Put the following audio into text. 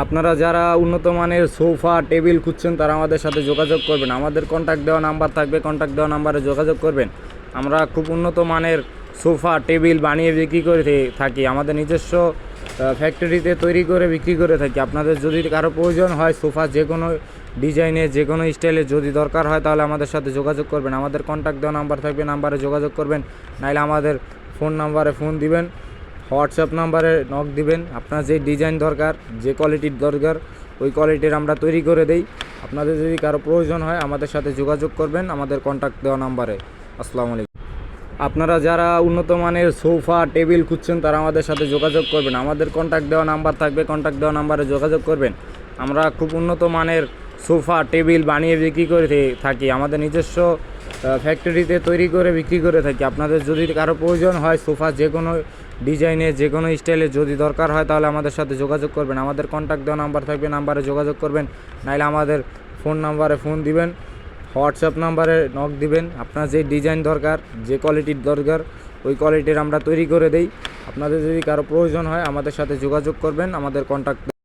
আপনারা যারা উন্নত মানের সোফা, টেবিল খুঁজছেন, তারা আমাদের সাথে যোগাযোগ করবেন। আমাদের কন্ট্যাক্ট দেওয়া নাম্বার থাকবে কন্ট্যাক্ট দেওয়া নাম্বারে যোগাযোগ করবেন। আমরা খুব উন্নত মানের সোফা, টেবিল বানিয়ে বিক্রি করে থাকি। আমাদের নিজস্ব ফ্যাক্টরিতে তৈরি করে বিক্রি করে থাকি। আপনাদের যদি কারও প্রয়োজন হয় সোফা যে কোনো ডিজাইনের, যে কোনো স্টাইলের যদি দরকার হয়, তাহলে আমাদের সাথে যোগাযোগ করবেন। আমাদের কন্ট্যাক্ট দেওয়া নাম্বার থাকবে নাম্বারে যোগাযোগ করবেন। নাইলে আমাদের ফোন নাম্বারে ফোন দিবেন। হোয়াটসঅ্যাপ নাম্বারে নক দিবেন। আপনার যে ডিজাইন দরকার, যে কোয়ালিটির দরকার, ওই কোয়ালিটির আমরা তৈরি করে দেই। আপনাদের যদি কারও প্রয়োজন হয়, আমাদের সাথে যোগাযোগ করবেন আমাদের কন্ট্যাক্ট দেওয়া নাম্বারে। আসসালামু আলাইকুম। আপনারা যারা উন্নত মানের সোফা, টেবিল খুঁজছেন, তারা আমাদের সাথে যোগাযোগ করবেন। আমাদের কন্ট্যাক্ট দেওয়া নাম্বার থাকবে কন্ট্যাক্ট দেওয়া নাম্বারে যোগাযোগ করবেন। আমরা খুব উন্নত মানের সোফা, টেবিল বানিয়ে বিক্রি করে থাকি। আমাদের নিজস্ব ফ্যাক্টরিতে তৈরি করে বিক্রি করে থাকি। আপনাদের যদি কারও প্রয়োজন হয়, সোফা যে কোনো ডিজাইনে যে কোনো স্টাইলের যদি দরকার হয়, তাহলে আমাদের সাথে যোগাযোগ করবেন। আমাদের কন্ট্যাক্ট দেওয়া নাম্বার থাকবে নাম্বারে যোগাযোগ করবেন। নাইলে আমাদের ফোন নাম্বারে ফোন দিবেন হোয়াটসঅ্যাপ নাম্বারে নক দিবেন। আপনার যে ডিজাইন দরকার, যে কোয়ালিটির দরকার, ওই কোয়ালিটির আমরা তৈরি করে দেই। আপনাদের যদি কারও প্রয়োজন হয়, আমাদের সাথে যোগাযোগ করবেন, আমাদের কন্ট্যাক্ট